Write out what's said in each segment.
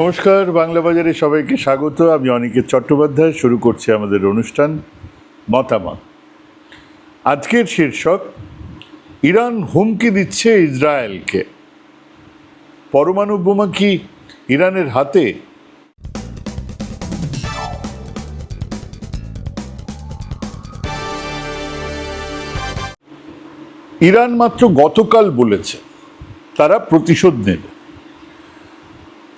নমস্কার, বাংলা বাজারে সবাইকে স্বাগত। আমি অনিকেত চট্টোপাধ্যায়, শুরু করছি আমাদের অনুষ্ঠান মতামত। আজকের শীর্ষক, ইরান হুমকি দিচ্ছে ইসরায়েলকে। পরমাণু বোমা কি ইরানের হাতে? ইরান মাত্র গতকাল বলেছে, তারা প্রতিশোধ নেবে।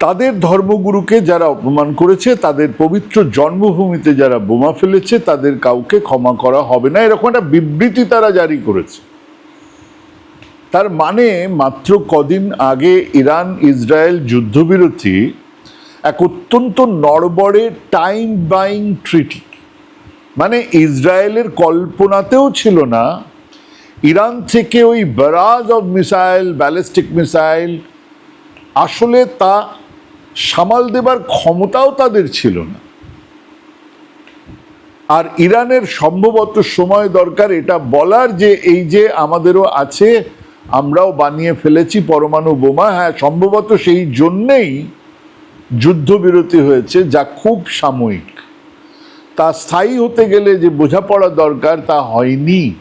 তাদের ধর্মগুরুকে যারা অপমান করেছে, তাদের পবিত্র জন্মভূমিতে যারা বোমা ফেলেছে, তাদের কাউকে ক্ষমা করা হবে না। এরকম একটা বিবৃতি তারা জারি করেছে। তার মানে মাত্র কদিন আগে ইরান ইসরায়েল যুদ্ধবিরতি এক অত্যন্ত নড়বড়ে টাইম বাইং ট্রিটি। মানে ইসরায়েলের কল্পনাতেও ছিল না, ইরান থেকে ওই barrage of missile, ballistic missile, আসলে তা সামাল দেবার ক্ষমতাও তাদের ছিল না। আর ইরানের সম্ভবত সময় দরকার, এটা বলার যে এই যে আমাদেরও আছে, আমরাও বানিয়ে ফেলেছি পরমাণু বোমা। হ্যাঁ সম্ভবত সেই জন্যেই যুদ্ধবিরতি হয়েছে, যা খুব সাময়িক। তা স্থায়ী হতে গেলে যে বোঝাপড়া দরকার, তা হয়নি।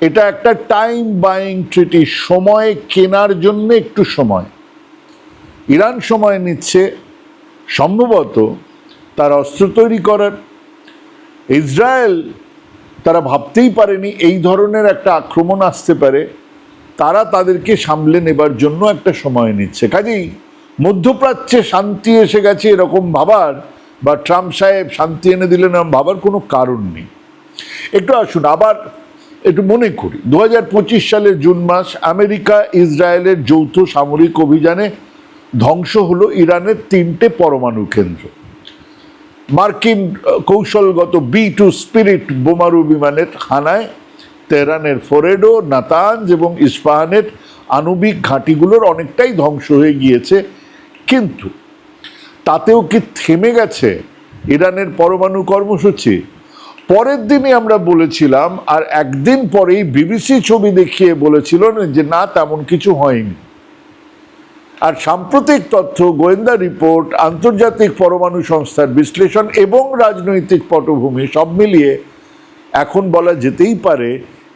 এটা একটা টাইম বাইং ট্রিটি সময় কেনার জন্য একটু সময়। ইরান সময় নিচ্ছে সম্ভবত তার অস্ত্র তৈরি করার। ইসরায়েল তারা ভাবতেই পারেনি এই ধরনের একটা আক্রমণ আসতে পারে। তারা তাদেরকে সামলে নেবার জন্য একটা সময় নিচ্ছে। কাজেই মধ্যপ্রাচ্যে শান্তি এসে গেছে এরকম ভাবার, বা ট্রাম্প সাহেব শান্তি এনে দিলেন এরকম ভাবার কোনো কারণ নেই। একটু আসুন, আবার একটু মনে করি। দু হাজার পঁচিশ সালের জুন মাস আমেরিকা ইসরায়েলের যৌথ সামরিক অভিযানে ধ্বংস হলো ইরানের তিনটে পরমাণু কেন্দ্র। মার্কিন কৌশলগত বি টু স্পিরিট বোমারু বিমানের হানায় তেহরানের ফোরেডো, নাতাঞ্জ এবং ইস্পাহানের আণবিক ঘাঁটিগুলোর অনেকটাই ধ্বংস হয়ে গিয়েছে। কিন্তু তাতেও কি থেমে গেছে ইরানের পরমাণু কর্মসূচি? পরের দিনই আমরা বলেছিলাম, আর একদিন পরেই বিবিসি ছবি দেখিয়ে বলেছিল যে না, তেমন কিছু হয়নি। আর সাম্প্রতিক তথ্য, গোয়েন্দা রিপোর্ট, আন্তর্জাতিক পরমাণু সংস্থার বিশ্লেষণ এবং রাজনৈতিক পটভূমি সব মিলিয়ে এখন বলা যেতেই পারে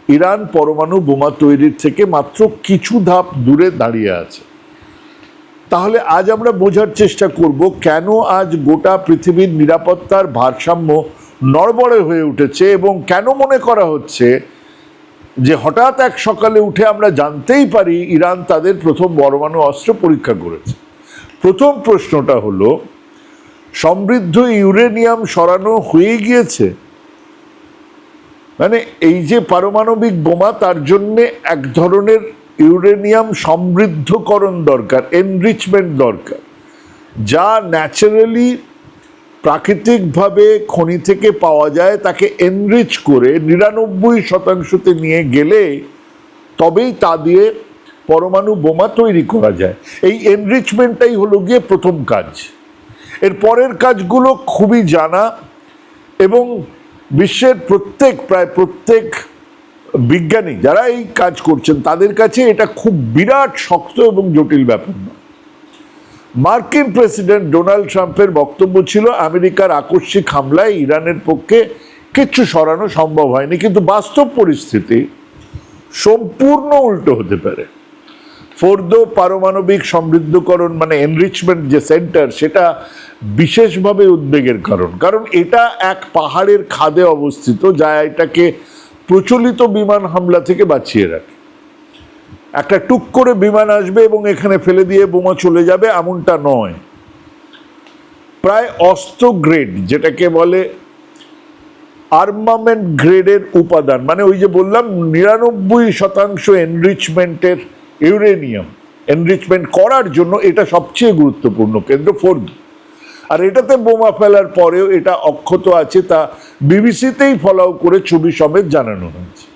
ইরান পরমাণু বোমা তৈরির থেকে মাত্র কিছু ধাপ দূরে দাঁড়িয়ে আছে। তাহলে আজ আমরা বোঝার চেষ্টা করব কেন আজ গোটা পৃথিবীর নিরাপত্তার ভারসাম্য নড়বড়ে হয়ে উঠেছে এবং কেন মনে করা হচ্ছে যে হঠাৎ এক সকালে উঠে আমরা জানতেই পারি ইরান তাদের প্রথম পরমাণু অস্ত্র পরীক্ষা করেছে। প্রথম প্রশ্নটা হলো, সমৃদ্ধ ইউরেনিয়াম সরানো হয়ে গিয়েছে? মানে এই যে পারমাণবিক বোমা, তার জন্যে এক ধরনের ইউরেনিয়াম সমৃদ্ধকরণ দরকার এনরিচমেন্ট দরকার, যা ন্যাচারালি প্রাকৃতিকভাবে খনি থেকে পাওয়া যায়, তাকে এনরিচ করে নিরানব্বই শতাংশতে নিয়ে গেলে তবেই তা দিয়ে পরমাণু বোমা তৈরি করা যায়। এই এনরিচমেন্টটাই হলো গিয়ে প্রথম কাজ। এর পরের কাজগুলো খুবই জানা এবং বিশ্বের প্রত্যেক, প্রায় প্রত্যেক বিজ্ঞানী যারা এই কাজ করছেন, তাদের কাছে এটা খুব বিরাট শক্ত এবং জটিল ব্যাপার নয়। মার্কিন প্রেসিডেন্ট ডোনাল্ড ট্রাম্পের বক্তব্য ছিল, আমেরিকার আকস্মিক হামলায় ইরানের পক্ষে কিচ্ছু সরানো সম্ভব হয়নি। কিন্তু বাস্তব পরিস্থিতি সম্পূর্ণ উল্টো হতে পারে। ফোর্দ পারমাণবিক সমৃদ্ধকরণ মানে এনরিচমেন্ট যে সেন্টার সেটা বিশেষভাবে উদ্বেগের কারণ। কারণ এটা এক পাহাড়ের খাদে অবস্থিত, যা এটাকে প্রচলিত বিমান হামলা থেকে বাঁচিয়ে রাখে। একটা টুক করে বিমান আসবে এবং এখানে ফেলে দিয়ে বোমা চলে যাবে, এমনটা নয়। প্রায় অস্ত্র গ্রেড, যেটাকে বলে আর্মামেন্ট গ্রেডের উপাদান মানে ওই যে বললাম, নিরানব্বই শতাংশ এনরিচমেন্টের ইউরেনিয়াম এনরিচমেন্ট করার জন্য এটা সবচেয়ে গুরুত্বপূর্ণ কেন্দ্র ফোর্দ আর এটাতে বোমা ফেলার পরেও এটা অক্ষত আছে, তা বিবিসিতেই ফলাও করে ছবি সমেত জানানো হয়েছে।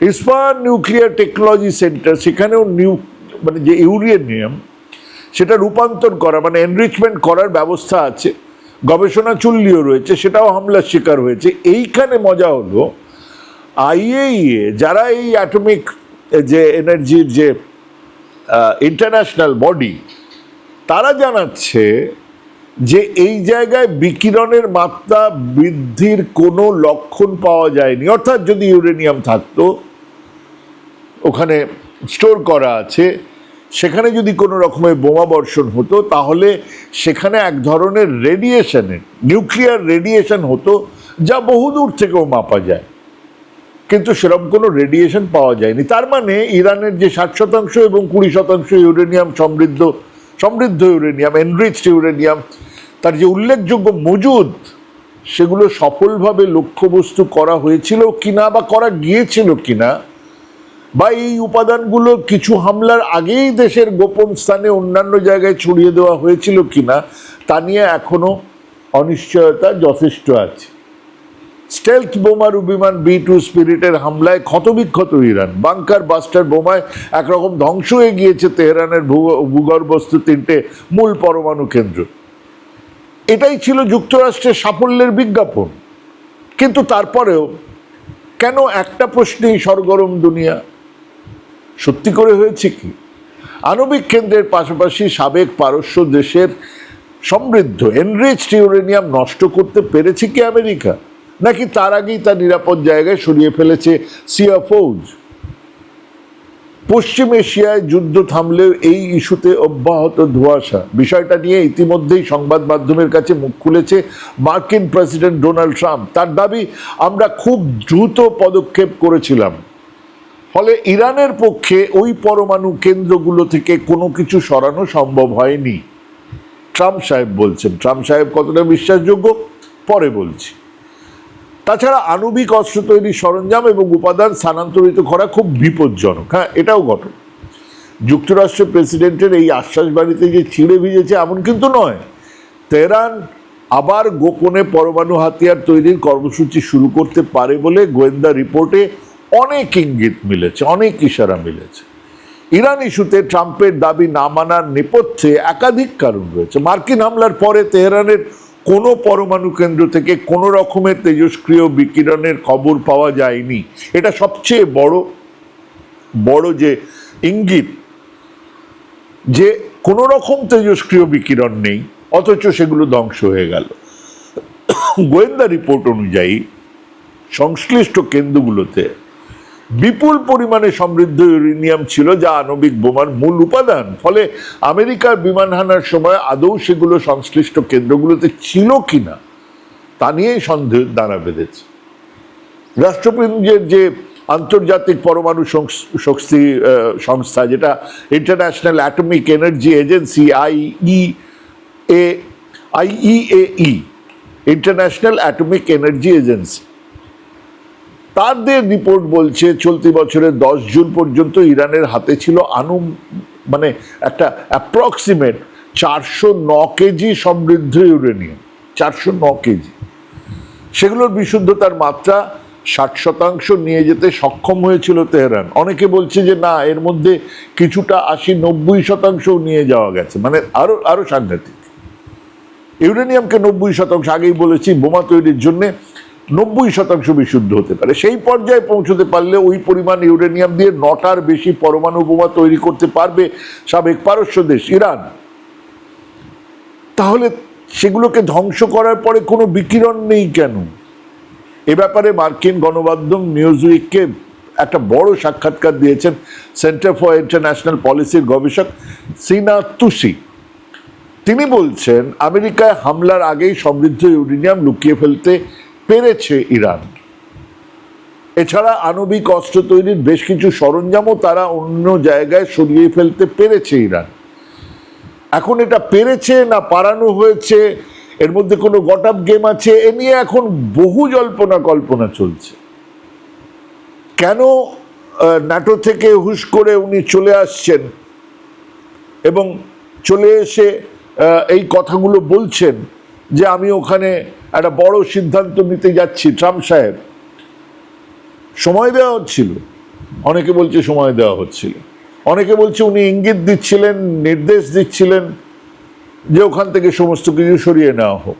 ইস্পাহান নিউক্লিয়ার টেকনোলজি সেন্টার, সেখানেও নিউ মানে যে ইউরেনিয়াম, সেটা রূপান্তর করা মানে এনরিচমেন্ট করার ব্যবস্থা আছে, গবেষণা চুল্লিও রয়েছে, সেটাও হামলার শিকার হয়েছে। এইখানে মজা হলো, আইএইএ, যারা এই অ্যাটমিক যে এনার্জির যে ইন্টারন্যাশনাল বডি তারা জানাচ্ছে যে এই জায়গায় বিকিরণের মাত্রা বৃদ্ধির কোনো লক্ষণ পাওয়া যায়নি। অর্থাৎ যদি ইউরেনিয়াম থাকতো, ওখানে স্টোর করা আছে, সেখানে যদি কোনো রকমের বোমা বর্ষণ হতো, তাহলে সেখানে এক ধরনের রেডিয়েশনের, নিউক্লিয়ার রেডিয়েশন হতো, যা বহুদূর থেকেও মাপা যায়। কিন্তু সেরকম কোনো রেডিয়েশন পাওয়া যায়নি। তার মানে ইরানের যে ষাট শতাংশ এবং কুড়ি শতাংশ ইউরেনিয়াম সমৃদ্ধ সমৃদ্ধ ইউরেনিয়াম এনরিচড ইউরেনিয়াম তার যে উল্লেখযোগ্য মজুদ, সেগুলো সফলভাবে লক্ষ্যবস্তু করা হয়েছিল কিনা বা করা গিয়েছিল কিনা, বা এই উপাদানগুলো কিছু হামলার আগেই দেশের গোপন স্থানে অন্যান্য জায়গায় ছড়িয়ে দেওয়া হয়েছিল কিনা, তা নিয়ে এখনও অনিশ্চয়তা যথেষ্ট আছে। স্টেলথ বোমারু বিমান বি টু স্পিরিটের হামলায় ক্ষতবিক্ষত ইরান। বাংকার বাস্টার বোমায় একরকম ধ্বংস হয়ে গিয়েছে তেহরানের ভূগর্ভস্থ তিনটে মূল পরমাণু কেন্দ্র। এটাই ছিল যুক্তরাষ্ট্রের সাফল্যের বিজ্ঞাপন। কিন্তু তারপরেও কেন একটা প্রশ্নেই সরগরম দুনিয়া? সত্যি করে হয়েছে কি? আণবিক কেন্দ্রের পাশাপাশি সাবেক পারস্য দেশের সমৃদ্ধ এনরিচড ইউরেনিয়াম নষ্ট করতে পেরেছে কি আমেরিকা? নাকি তার আগেই তার নিরাপদ জায়গায় সরিয়ে ফেলেছে সিয়া ফৌজ? পশ্চিম এশিয়ায় যুদ্ধ থামলেও এই ইস্যুতে অব্যাহত ধোঁয়াশা। বিষয়টা নিয়ে ইতিমধ্যেই সংবাদ মাধ্যমের কাছে মুখ খুলেছে মার্কিন প্রেসিডেন্ট ডোনাল্ড ট্রাম্প। তার দাবি, আমরা খুব দ্রুত পদক্ষেপ করেছিলাম। ফলে ইরানের পক্ষে ওই পরমাণু কেন্দ্রগুলো থেকে কোনো কিছু সরানো সম্ভব হয়নি। ট্রাম্প সাহেব বলছেন। ট্রাম্প সাহেব কতটা বিশ্বাসযোগ্য? পরে বলছি। তাছাড়া আণবিক অস্ত্র তৈরির সরঞ্জাম এবং উপাদান স্থানান্তরিত করা খুব বিপজ্জনক। হ্যাঁ এটাও ঘটনা যুক্তরাষ্ট্রের প্রেসিডেন্টের এই আশ্বাস বাড়িতে যে ছিঁড়ে ভিজেছে এমন কিন্তু নয়। তেহরান আবার গোপনে পরমাণু হাতিয়ার তৈরির কর্মসূচি শুরু করতে পারে বলে গোয়েন্দা রিপোর্টে অনেক ইঙ্গিত মিলেছে, অনেক ইশারা মিলেছে। ইরান ইস্যুতে ট্রাম্পের দাবি না মানার নেপথ্যে একাধিক কারণ রয়েছে। মার্কিন হামলার পরে তেহরানের কোনো পরমাণু কেন্দ্র থেকে কোনো রকমের তেজস্ক্রিয় বিকিরণের খবর পাওয়া যায়নি। এটা সবচেয়ে বড় বড় যে ইঙ্গিত যে কোনো রকম তেজস্ক্রিয় বিকিরণ নেই, অথচ সেগুলো ধ্বংস হয়ে গেল। গোয়েন্দা রিপোর্ট অনুযায়ী সংশ্লিষ্ট কেন্দ্রগুলোতে বিপুল পরিমাণে সমৃদ্ধ ইউরেনিয়াম ছিল যা আণবিক বোমার মূল উপাদান। ফলে আমেরিকার বিমান হানার সময় আদৌ সেগুলো সংশ্লিষ্ট কেন্দ্রগুলোতে ছিল কিনা, তা নিয়েই সন্দেহ দাঁড়া বেঁধেছে। রাষ্ট্রপুঞ্জের যে আন্তর্জাতিক পরমাণু শক্তি সংস্থা, যেটা International Atomic Energy Agency IE A IAEA International Atomic Energy Agency তাদের রিপোর্ট বলছে, চলতি বছরের দশ জুন পর্যন্ত ইরানের হাতে ছিল আনু মানে একটা অ্যাপ্রক্সিমেট চারশো ন কেজি সমৃদ্ধ ইউরেনিয়াম, চারশো ন কেজি। সেগুলোর বিশুদ্ধতার মাত্রা ষাট শতাংশ নিয়ে যেতে সক্ষম হয়েছিল তেহরান। অনেকে বলছে যে না, এর মধ্যে কিছুটা আশি নব্বই শতাংশ নিয়ে যাওয়া গেছে মানে আরও আরও সাংঘাতিক। ইউরেনিয়ামকে নব্বই শতাংশ আগেই বলেছি, বোমা তৈরির জন্য নব্বই শতাংশ বিশুদ্ধ হতে পারে। সেই পর্যায়ে পৌঁছতে পারলে ওই পরিমাণ ইউরেনিয়াম দিয়ে নটার বেশি পরমাণু বোমা তৈরি করতে পারবে সাবেক পারস্য দেশ ইরান। তাহলে সেগুলোকে ধ্বংস করার পরে কোনো বিকিরণ নেই কেন? এ ব্যাপারে মার্কিন গণমাধ্যম নিউজ উইককে একটা বড় সাক্ষাৎকার দিয়েছেন সেন্টার ফর ইন্টারন্যাশনাল পলিসির গবেষক সিনা তুসি। তিনি বলছেন, আমেরিকায় হামলার আগেই সমৃদ্ধ ইউরেনিয়াম লুকিয়ে ফেলতে পেরেছে ইরান। এছাড়া আণবিক অস্ত্র তৈরির বেশ কিছু সরঞ্জামও তারা অন্য জায়গায় সরিয়ে ফেলতে পেরেছে ইরান। এখন এটা পেরেছে না পারানো হয়েছে? এর মধ্যে কোনো গট গেম আছে? এ নিয়ে এখন বহু জল্পনা কল্পনা চলছে। কেন ন্যাটো থেকে হুশ করে উনি চলে আসছেন? এবং চলে এসে এই কথাগুলো বলছেন? যে আমি ওখানে একটা বড় সিদ্ধান্ত নিতে যাচ্ছি, ট্রাম্প সাহেব। সময় দেওয়া হচ্ছিল। অনেকে বলছে সময় দেওয়া হচ্ছিল। অনেকে বলছে উনি ইঙ্গিত দিচ্ছিলেন, নির্দেশ দিচ্ছিলেন যে ওখান থেকে সমস্ত কিছু সরিয়ে নেওয়া হোক।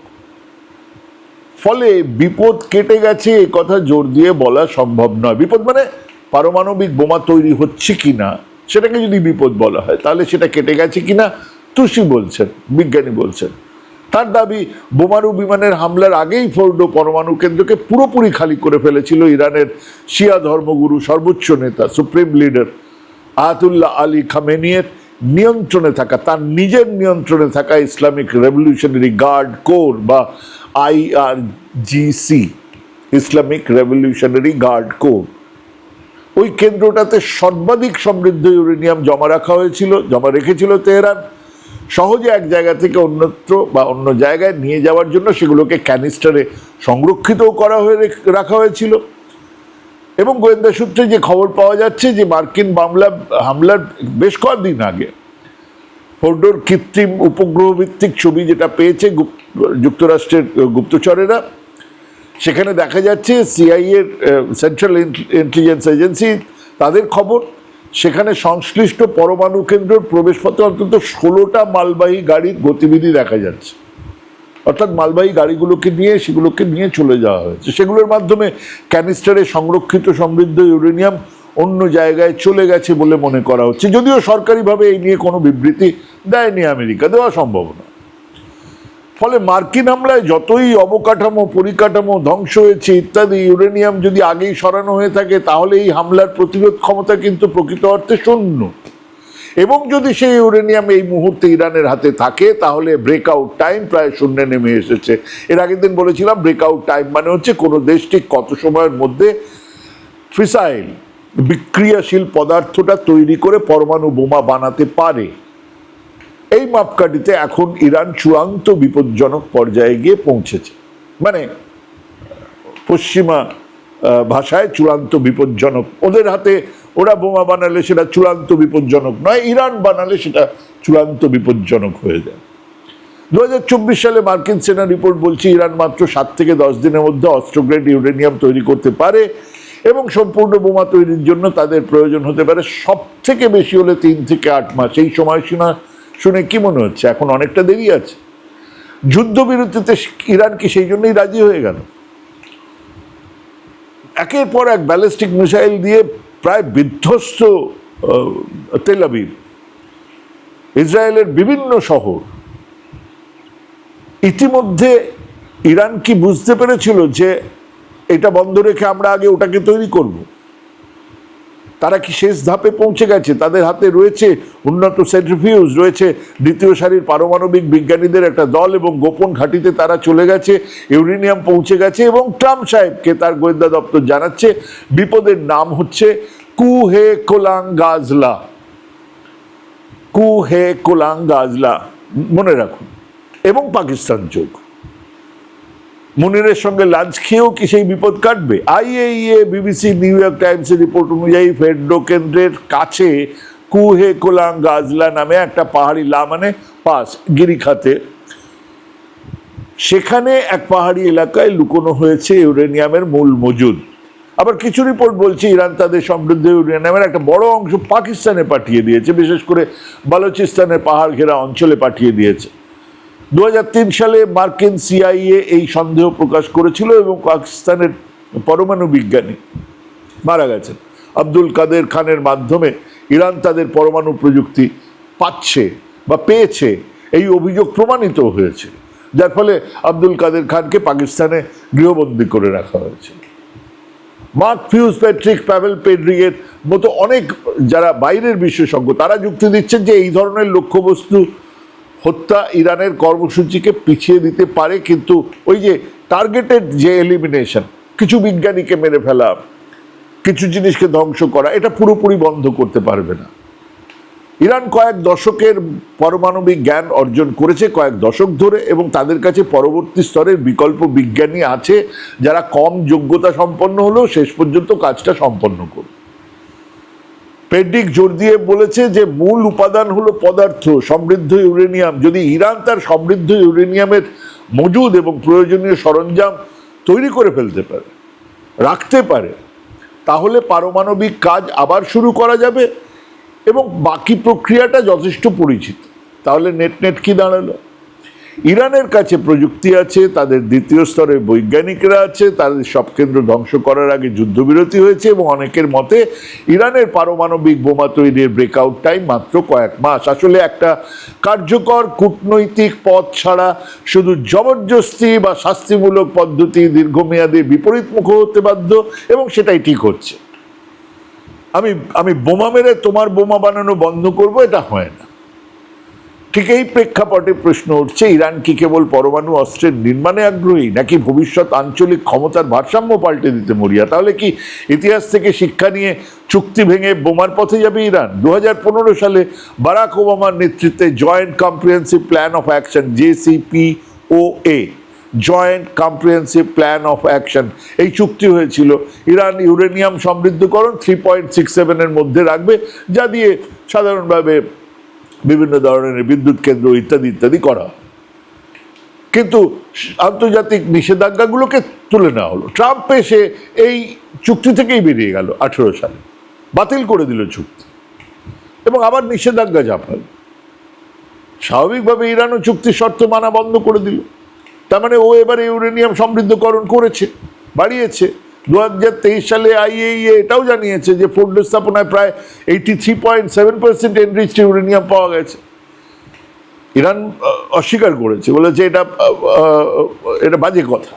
ফলে বিপদ কেটে গেছে, এ কথা জোর দিয়ে বলা সম্ভব নয়। বিপদ মানে পারমাণবিক বোমা তৈরি হচ্ছে কিনা, সেটাকে যদি বিপদ বলা হয়, তাহলে সেটা কেটে গেছে কিনা, তুষি বলছেন, বিজ্ঞানী বলছেন। তার দাবি, বোমারু বিমানের হামলার আগেই ফোর্ডো পরমাণু কেন্দ্রকে পুরোপুরি খালি করে ফেলেছিল ইরানের শিয়া ধর্মগুরু সর্বোচ্চ নেতা, সুপ্রিম লিডার আয়াতুল্লাহ আলী খামেনিয়ের নিয়ন্ত্রণে থাকা, তার নিজের নিয়ন্ত্রণে থাকা ইসলামিক রেভলিউশনারি গার্ড কোর বা IRGC, Islamic Revolutionary Guard Corps. ওই কেন্দ্রটাতে সর্বাধিক সমৃদ্ধ ইউরেনিয়াম জমা রাখা হয়েছিল, জমা রেখেছিল তেহরান। সহজে এক জায়গা থেকে অন্যত্র বা অন্য জায়গায় নিয়ে যাওয়ার জন্য সেগুলোকে ক্যানিস্টারে সংরক্ষিতও করা হয়ে রাখা হয়েছিল। এবং গোয়েন্দা সূত্রে যে খবর পাওয়া যাচ্ছে যে মার্কিন মামলা, হামলার বেশ কয়েকদিন আগে ফোর্ডোর কৃত্রিম উপগ্রহ ভিত্তিক ছবি যেটা পেয়েছে যুক্তরাষ্ট্রের গুপ্তচরেরা, সেখানে দেখা যাচ্ছে সিআইএর সেন্ট্রাল ইন্টেলিজেন্স এজেন্সি তাদের খবর। সেখানে সংশ্লিষ্ট পরমাণু কেন্দ্রের প্রবেশপথে অন্তত ষোলোটা মালবাহী গাড়ির গতিবিধি দেখা যাচ্ছে। অর্থাৎ মালবাহী গাড়িগুলোকে নিয়ে, সেগুলোকে নিয়ে চলে যাওয়া হয়েছে। সেগুলোর মাধ্যমে ক্যানিস্টারে সংরক্ষিত সমৃদ্ধ ইউরেনিয়াম অন্য জায়গায় চলে গেছে বলে মনে করা হচ্ছে। যদিও সরকারিভাবে এই নিয়ে কোনো বিবৃতি দেয়নি আমেরিকা। দেওয়া সম্ভব না ফলে মার্কিন হামলায় যতই অবকাঠামো, পরিকাঠামো ধ্বংস হয়েছে ইত্যাদি, ইউরেনিয়াম যদি আগেই সরানো হয়ে থাকে, তাহলে এই হামলার প্রতিরোধ ক্ষমতা কিন্তু প্রকৃত অর্থে শূন্য। এবং যদি সেই ইউরেনিয়াম এই মুহূর্তে ইরানের হাতে থাকে, তাহলে ব্রেকআউট টাইম প্রায় শূন্যে নেমে এসেছে। এর আগের দিন বলেছিলাম ব্রেকআউট টাইম মানে হচ্ছে কোনো দেশ ঠিক কত সময়ের মধ্যে ফিসাইল বিক্রিয়াশীল পদার্থটা তৈরি করে পরমাণু বোমা বানাতে পারে। এই মাপকাঠিতে এখন ইরান চূড়ান্ত বিপজ্জনক পর্যায়ে গিয়ে পৌঁছেছে। মানে পশ্চিমা ভাষায় চূড়ান্ত বিপজ্জনক। ওদের হাতে ওরা বোমা বানালে সেটা চূড়ান্ত বিপজ্জনক নয়, ইরান বানালে সেটা চূড়ান্ত বিপজ্জনক হয়ে যায়। দু হাজার চব্বিশ সালে মার্কিন সেনা রিপোর্ট বলছে, ইরান মাত্র সাত থেকে দশ দিনের মধ্যে অস্ত্রগ্রেড ইউরেনিয়াম তৈরি করতে পারে এবং সম্পূর্ণ বোমা তৈরির জন্য তাদের প্রয়োজন হতে পারে সব থেকে বেশি হলে তিন থেকে আট মাস। এই সময়সীমা শুনে কি মনে হচ্ছে? এখন অনেকটা দেরি আছে। যুদ্ধবিরতিতে ইরান কি সেই জন্যই রাজি হয়ে গেল? একের পর এক ব্যালিস্টিক মিসাইল দিয়ে প্রায় বিধ্বস্ত আহ, তেল ইসরায়েলের বিভিন্ন শহর। ইতিমধ্যে ইরান কি বুঝতে পেরেছিল যে এটা বন্ধ রেখে আমরা আগে ওটাকে তৈরি করব? তারা কি শেষ ধাপে পৌঁছে গেছে? তাদের হাতে রয়েছে উন্নত সেন্ট্রিফিউজ রয়েছে দ্বিতীয় সারির পারমাণবিক বিজ্ঞানীদের একটা দল এবং গোপন ঘাঁটিতে তারা চলে গেছে, ইউরেনিয়াম পৌঁছে গেছে এবং ট্রাম্প সাহেবকে তার গোয়েন্দা দপ্তর জানাচ্ছে। বিপদের নাম হচ্ছে কু হে কোলাং গাজলা কু হে কোলাং গাজলা মনে রাখুন। এবং পাকিস্তান যোগ। মুনিরের সঙ্গে লাঞ্চ খেয়েও কি সেই বিপদ কাটবে? আইএইএ, বিবিসি, নিউ ইয়র্ক টাইমসের রিপোর্ট অনুযায়ী ফেডরো কেন্দ্রের কাছে কুহে কোলাং গাজলা নামে একটা পাহাড়ি লা মানে পাস, গিরিখাতে। সেখানে এক পাহাড়ি এলাকায় লুকোনো হয়েছে ইউরেনিয়ামের মূল মজুদ। আবার কিছু রিপোর্ট বলছে ইরান তাদের সমৃদ্ধ ইউরেনিয়ামের একটা বড় অংশ পাকিস্তানে পাঠিয়ে দিয়েছে, বিশেষ করে বালুচিস্তানের পাহাড় ঘেরা অঞ্চলে পাঠিয়ে দিয়েছে। দু হাজার তিন সালে মার্কিন সিআইএ এই সন্দেহ প্রকাশ করেছিল এবং পাকিস্তানের পরমাণু বিজ্ঞানী মারা গেছেন। আব্দুল কাদের খানের মাধ্যমে ইরান তাদের পরমাণু প্রযুক্তি পাচ্ছে বা পেয়েছে, এই অভিযোগ প্রমাণিত হয়েছে। যার ফলে আব্দুল কাদের খানকে পাকিস্তানে গৃহবন্দী করে রাখা হয়েছে। মার্ক ফিউজ, প্যাট্রিক প্যাভেল পেড্রিগের মতো অনেক যারা বাইরের বিশেষজ্ঞ, তারা যুক্তি দিচ্ছেন যে এই ধরনের লক্ষ্যবস্তু হত্যা ইরানের কর্মসূচিকে পিছিয়ে দিতে পারে, কিন্তু ওই যে টার্গেটেড যে এলিমিনেশন কিছু বিজ্ঞানীকে মেরে ফেলা, কিছু জিনিসকে ধ্বংস করা, এটা পুরোপুরি বন্ধ করতে পারবে না। ইরান কয়েক দশকের পারমাণবিক জ্ঞান অর্জন করেছে, কয়েক দশক ধরে, এবং তাদের কাছে পরবর্তী স্তরের বিকল্প বিজ্ঞানী আছে, যারা কম যোগ্যতা সম্পন্ন হলেও শেষ পর্যন্ত কাজটা সম্পন্ন করবে। পেডিক জোর দিয়ে বলেছে যে মূল উপাদান হলো পদার্থ, সমৃদ্ধ ইউরেনিয়াম। যদি ইরান তার সমৃদ্ধ ইউরেনিয়ামের মজুদ এবং প্রয়োজনীয় সরঞ্জাম তৈরি করে ফেলতে পারে, রাখতে পারে, তাহলে পারমাণবিক কাজ আবার শুরু করা যাবে এবং বাকি প্রক্রিয়াটা যথেষ্ট পরিচিত। তাহলে নেট নেট কি দাঁড়াল? ইরানের কাছে প্রযুক্তি আছে, তাদের দ্বিতীয় স্তরের বৈজ্ঞানিকরা আছে, তাদের সব কেন্দ্র ধ্বংস করার আগে যুদ্ধবিরতি হয়েছে এবং অনেকের মতে ইরানের পারমাণবিক বোমা তৈরির ব্রেকআউট টাইম মাত্র কয়েক মাস। আসলে একটা কার্যকর কূটনৈতিক পথ ছাড়া শুধু জবরদস্তি বা শাস্তিমূলক পদ্ধতি দীর্ঘমেয়াদে বিপরীত বিপরীতমুখ হতে বাধ্য এবং সেটাই ঠিক হচ্ছে। আমি আমি বোমা মেরে তোমার বোমা বানানো বন্ধ করব, এটা হয় না। ঠিক এই প্রেক্ষাপটে প্রশ্ন উঠছে, ইরান কি কেবল পরমাণু অস্ত্রের নির্মাণে আগ্রহী, নাকি ভবিষ্যৎ আঞ্চলিক ক্ষমতার ভারসাম্য পাল্টে দিতে মরিয়া? তাহলে কি ইতিহাস থেকে শিক্ষা নিয়ে চুক্তি ভেঙে বোমার পথে যাবে ইরান? দু হাজার পনেরো সালে বারাক ওবামার নেতৃত্বে joint comprehensive plan of action JCPOA joint comprehensive plan of action এই চুক্তি হয়েছিল। ইরান ইউরেনিয়াম সমৃদ্ধকরণ থ্রি পয়েন্ট সিক্স সেভেনের মধ্যে রাখবে, যা দিয়ে সাধারণভাবে বিভিন্ন ধরনের বিদ্যুৎ কেন্দ্র ইত্যাদি ইত্যাদি করা। কিন্তু আন্তর্জাতিক নিষেধাজ্ঞাগুলোকে তুলে নেওয়া হলো। ট্রাম্প এসে এই চুক্তি থেকেই বেরিয়ে গেল আঠেরো সালে। বাতিল করে দিল চুক্তি। এবং আবার নিষেধাজ্ঞা চাপাল স্বাভাবিকভাবে ইরানও চুক্তির শর্ত মানা বন্ধ করে দিল। তার মানে ও এবারে ইউরেনিয়াম সমৃদ্ধকরণ করেছে, বাড়িয়েছে। দু হাজার তেইশ সালে আইএইএ এটাও জানিয়েছে যে ফোর্ডো স্থাপনায় প্রায় eighty three point seven percent enriched uranium পাওয়া গেছে। ইরান অস্বীকার করেছে বলেছে এটা এটা বাজে কথা।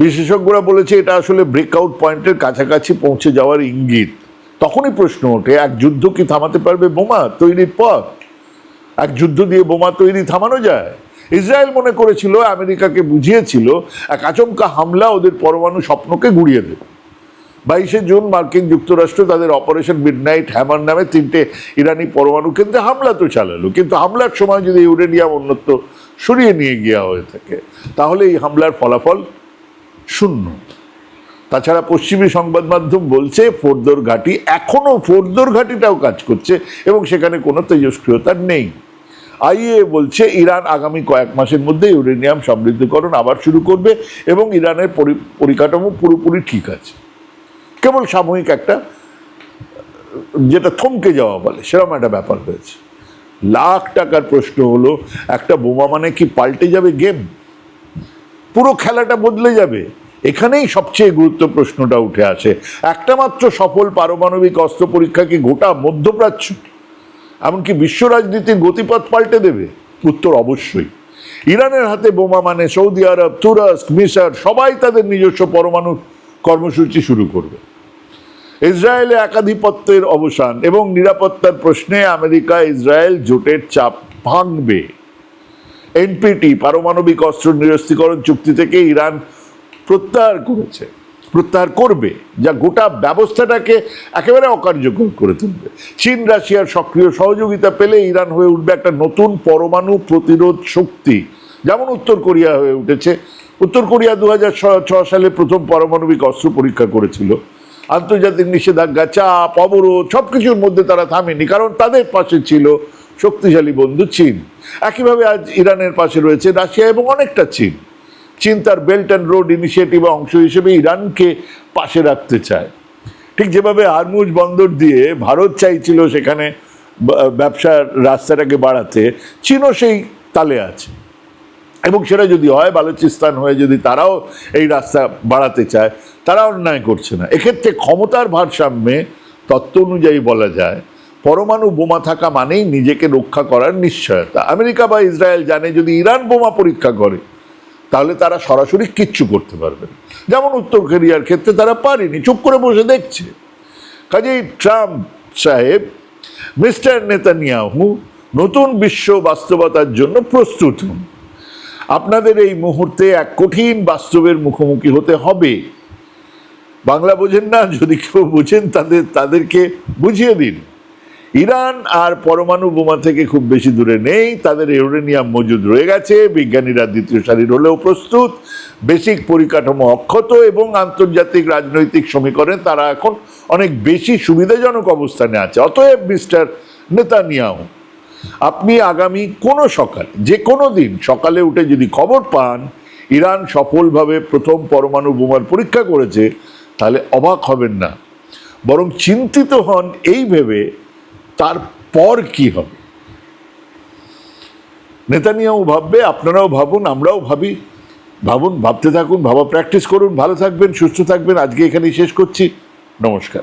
বিশেষজ্ঞরা বলেছে এটা আসলে ব্রেকআউট পয়েন্টের কাছাকাছি পৌঁছে যাওয়ার ইঙ্গিত। তখনই প্রশ্ন ওঠে, এক যুদ্ধ কি থামাতে পারবে বোমা তৈরির পথ এক যুদ্ধ দিয়ে বোমা তৈরি থামানো যায়? ইসরায়েল মনে করেছিল, আমেরিকাকে বুঝিয়েছিল, এক আচমকা হামলা ওদের পরমাণু স্বপ্নকে গুড়িয়ে দেবে। বাইশে জুন মার্কিন যুক্তরাষ্ট্র তাদের অপারেশন মিডনাইট হ্যামার নামে তিনটে ইরানি পরমাণু কেন্দ্রে হামলা তো চালালো, কিন্তু হামলার সময় যদি ইউরেনিয়াম অন্যত্র সরিয়ে নিয়ে গিয়া হয়ে থাকে, তাহলে এই হামলার ফলাফল শূন্য। তাছাড়া পশ্চিমী সংবাদ মাধ্যম বলছে ফোর্দোর ঘাঁটি এখনও ফোর্দোর ঘাঁটিটাও কাজ করছে এবং সেখানে কোনো তেজস্ক্রিয়তা নেই। আইএ বলছে, ইরান আগামী কয়েক মাসের মধ্যে ইউরেনিয়াম সমৃদ্ধকরণ আবার শুরু করবে এবং ইরানের পরি- পরিকাঠামো পুরোপুরি ঠিক আছে। কেবল সাময়িক একটা, যেটা থমকে যাওয়া বলে, সেরকম একটা ব্যাপার হয়েছে। লাখ টাকার প্রশ্ন হলো, একটা বোমা মানে কি পাল্টে যাবে গেম? পুরো খেলাটা বদলে যাবে। এখানেই সবচেয়ে গুরুত্ব প্রশ্নটা উঠে আসে। একটা মাত্র সফল পারমাণবিক অস্ত্র পরীক্ষা কি গোটা মধ্যপ্রাচ্য এমনকি বিশ্ব রাজনীতির গতিপথ পাল্টে দেবে। উত্তর অবশ্যই। ইরানের হাতে বোমা মানে সৌদি আরব, তুরস্ক, মিশর, সবাই তাদের নিজস্ব পরমাণু কর্মসূচি শুরু করবে। ইসরায়েলে একাধিপত্যের অবসান এবং নিরাপত্তার প্রশ্নে আমেরিকা ইসরায়েল জোটের চাপ ভাঙবে। এনপিটি, পারমাণবিক অস্ত্র নিরস্ত্রীকরণ চুক্তি থেকে ইরান প্রত্যাহার করেছে। প্রত্যাহার করবে, যা গোটা ব্যবস্থাটাকে একেবারে অকার্যকর করে তুলবে। চীন, রাশিয়ার সক্রিয় সহযোগিতা পেলে ইরান হয়ে উঠবে একটা নতুন পরমাণু প্রতিরোধ শক্তি, যেমন উত্তর কোরিয়া হয়ে উঠেছে। উত্তর কোরিয়া দু সালে প্রথম পারমাণবিক অস্ত্র পরীক্ষা করেছিল। আন্তর্জাতিক নিষেধাজ্ঞা, চাপ, অবরোধ সব কিছুর মধ্যে তারা থামেনি, কারণ তাদের পাশে ছিল শক্তিশালী বন্ধু চীন। একইভাবে আজ ইরানের পাশে রয়েছে রাশিয়া এবং অনেকটা চীন। চীন তার বেল্ট অ্যান্ড রোড ইনিশিয়েটিভের অংশ হিসেবে ইরানকে পাশে রাখতে চায়। ঠিক যেভাবে আরমুজ বন্দর দিয়ে ভারত চাইছিল সেখানে ব্যবসার রাস্তাটাকে বাড়াতে, চীনও সেই তালে আছে। এবং সেটা যদি হয়, বালুচিস্তান হয়ে যদি তারাও এই রাস্তা বাড়াতে চায়, তারা অন্যায় করছে না। এক্ষেত্রে ক্ষমতার ভারসাম্যে তত্ত্ব অনুযায়ী বলা যায়, পরমাণু বোমা থাকা মানেই নিজেকে রক্ষা করার নিশ্চয়তা। আমেরিকা বা ইসরায়েল জানে যদি ইরান বোমা পরীক্ষা করে তাহলে তারা সরাসরি কিচ্ছু করতে পারবে যেমন উত্তর কোরিয়ার ক্ষেত্রে তারা পারেনি, চুপ করে বসে দেখছে। কাজেই ট্রাম্প সাহেব, মিস্টার নেতানিয়াহু নতুন বিশ্ব বাস্তবতার জন্য প্রস্তুত হন। আপনাদের এই মুহূর্তে এক কঠিন বাস্তবের মুখোমুখি হতে হবে। বাংলা বোঝেন না, যদি কেউ বোঝেন তাদের, তাদেরকে বুঝিয়ে দিন। ইরান আর পরমাণু বোমা থেকে খুব বেশি দূরে নেই। তাদের ইউরেনিয়াম মজুদ রয়ে গেছে। বিজ্ঞানীরা দ্বিতীয় সারির হলেও প্রস্তুত। বেসিক পরিকাঠামো অক্ষত এবং আন্তর্জাতিক রাজনৈতিক সমীকরণে তারা এখন অনেক বেশি সুবিধাজনক অবস্থানে আছে। অতএব মিস্টার নেতানিয়াহু, আপনি আগামী কোনো সকাল, যে কোনো দিন সকালে উঠে যদি খবর পান, ইরান সফলভাবে প্রথম পরমাণু বোমার পরীক্ষা করেছে, তাহলে অবাক হবেন না। বরং চিন্তিত হন এই ভেবে তারপর কি হবে? নেতানিয়াও ভাববে, আপনারাও ভাবুন, আমরাও ভাবি। ভাবুন, ভাবতে থাকুন, ভাবা প্র্যাকটিস করুন, ভালো থাকবেন, সুস্থ থাকবেন। আজকে এখানেই শেষ করছি। নমস্কার।